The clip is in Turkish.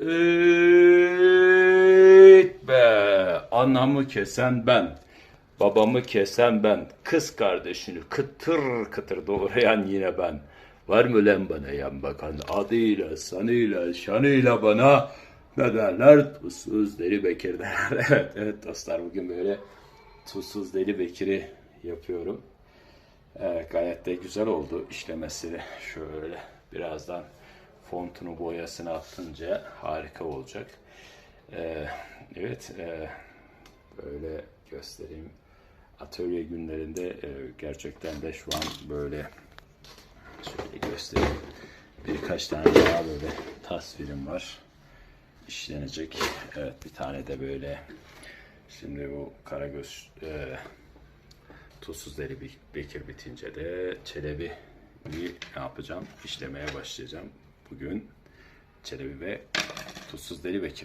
Evet be. Anamı kesen ben. Babamı kesen ben. Kız kardeşini kıtır kıtır doğrayan yine ben. Var mı lan bana yan bakan adıyla, sanıyla, şanıyla bana ne derler? Tuzsuz Deli Bekir derler. evet, evet dostlar bugün böyle Tuzsuz Deli Bekir'i yapıyorum. Evet, gayet de güzel oldu işlemesi. Şöyle birazdan fontunu boyasını attınca harika olacak. Ee, evet e, böyle göstereyim. Atölye günlerinde e, gerçekten de şu an böyle şöyle göstereyim. Birkaç tane daha böyle tasvirim var. işlenecek. Evet bir tane de böyle şimdi bu Karagöz e, Tuzsuz Deli Be- Bekir bitince de Çelebi ne yapacağım? İşlemeye başlayacağım. Bugün Çelebi ve Tuzsuz Deli Bekir.